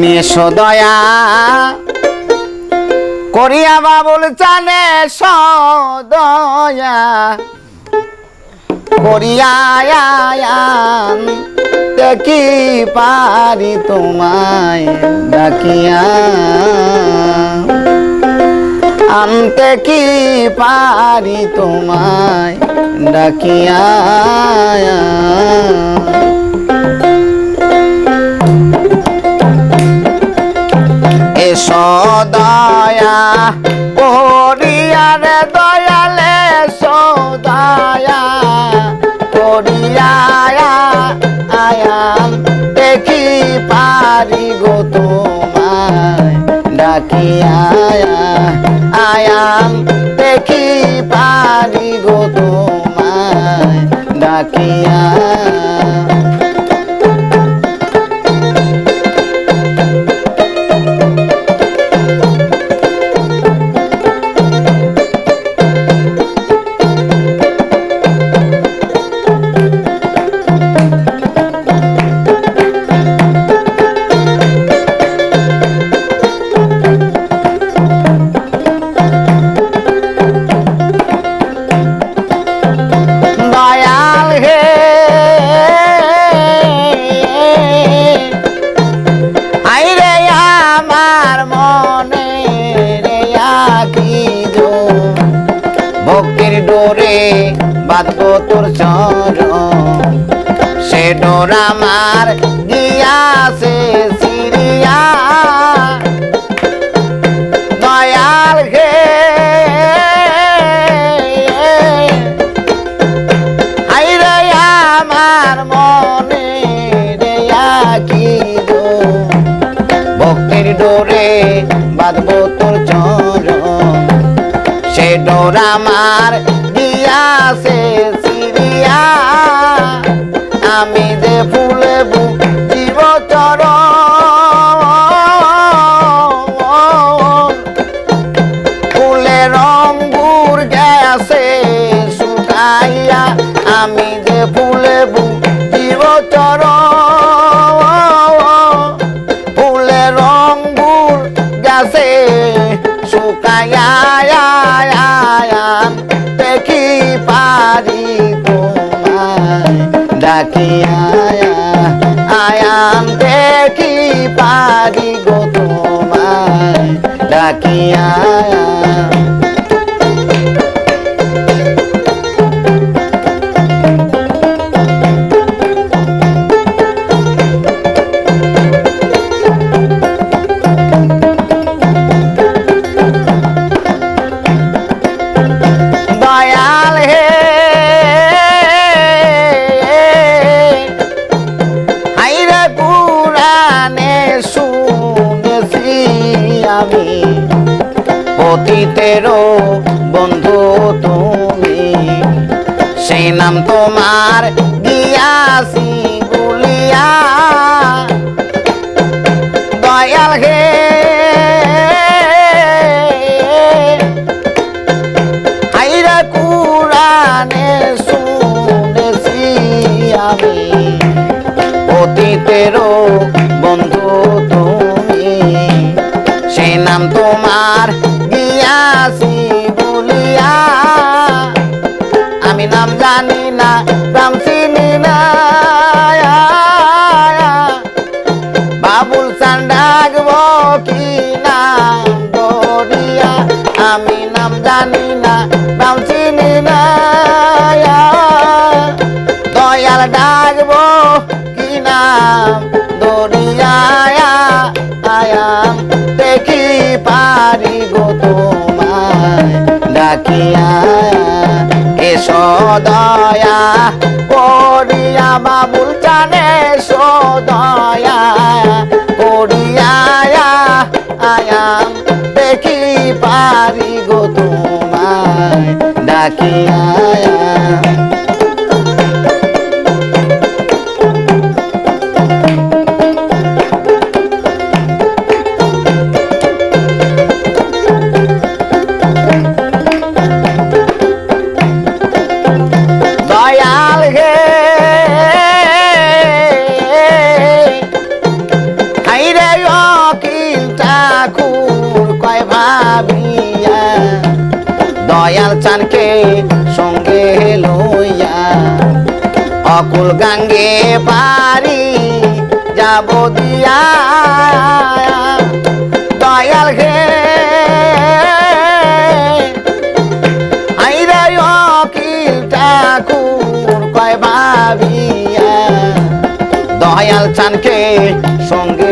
মেশো দয়া করিয়া বাবুল চানে সদয়া করিয়া দেখি পারি তোমায় ডাকিয়া। আনতে কি পারি তোমায় ডাকিয়া। করিয়া আয়াম দেখি পারি গো তোমায় ডাকিয়া আয়াম দেখি পারি গো তোমায় ডাকিয়া ডোরে বাঁধবো তোর চরণ। সে ডোর আমার গিয়াছে সিরিয়া। দয়াল আইরে আমার মনে রে আকি গো। ভক্তির ডোরে বাঁধবো তোর চরণ। সে ডোর দিয়াছে সিরিয়া। আমি যে ফুলে জীব চরণ ফুলের অঙ্গুর গেছে শুকাইয়া আমি যে ফুলে জীব চর। ডাকিয়া আয়াম দেখি পারি গো তোমায়। ডাকিয়া পতিতেরও বন্ধু তুমি। সেই নাম তোমার গিয়াসি বলিয়া। দয়াল হে। আইরা কুরানে শুনেছি আমি। অতীতেরও বন্ধু তুমি। সেই নাম তোমার বাবুল ডাকব কি নাম দরিয়া আমি নাম জানি না, নাম চিনি না। দয়াল ডাকব কি নাম? দরিয়া আয়াম দেখি পারি গো তোমায়। ডাকিয়া এসো দয়া করিয়া বাবুল চানে সদয়া ডাকিয়া চানকে সঙ্গে লইয়া। অকুল গাঙ্গে পারি যাব দিয়া। দয়াল হে, আইরে অকিল ঠাকুর কয় ভাবিয়া। দয়াল চানকে সঙ্গে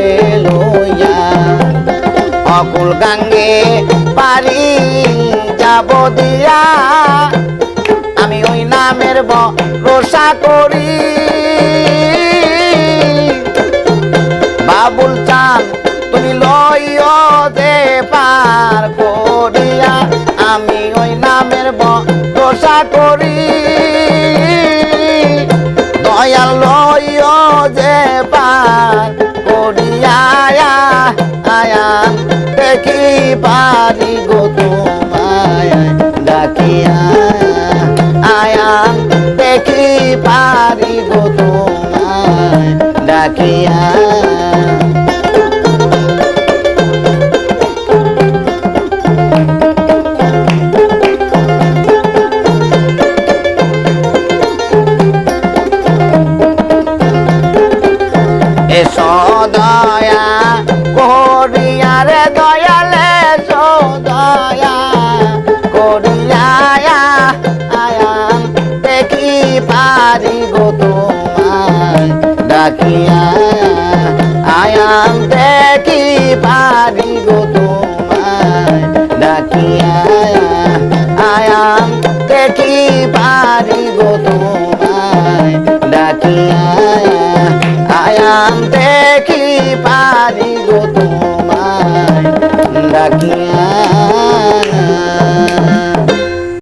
অকুল গাঙ্গে পারি যাব দিয়া। আমি ওই নামের রোষা করি। দেখি পারি গো তোমায় ডাকিয়া আয়ান দেখি পারি গো তোমায় ডাকিয়া ডাকিয়া আয়ান দেখি পারি গো তোমায়। ডাকিয়া আয়ান দেখি পারি গো তোমায়। ডাকিয়া আয়ান দেখি পারি গো তোমায়। ডাকিয়া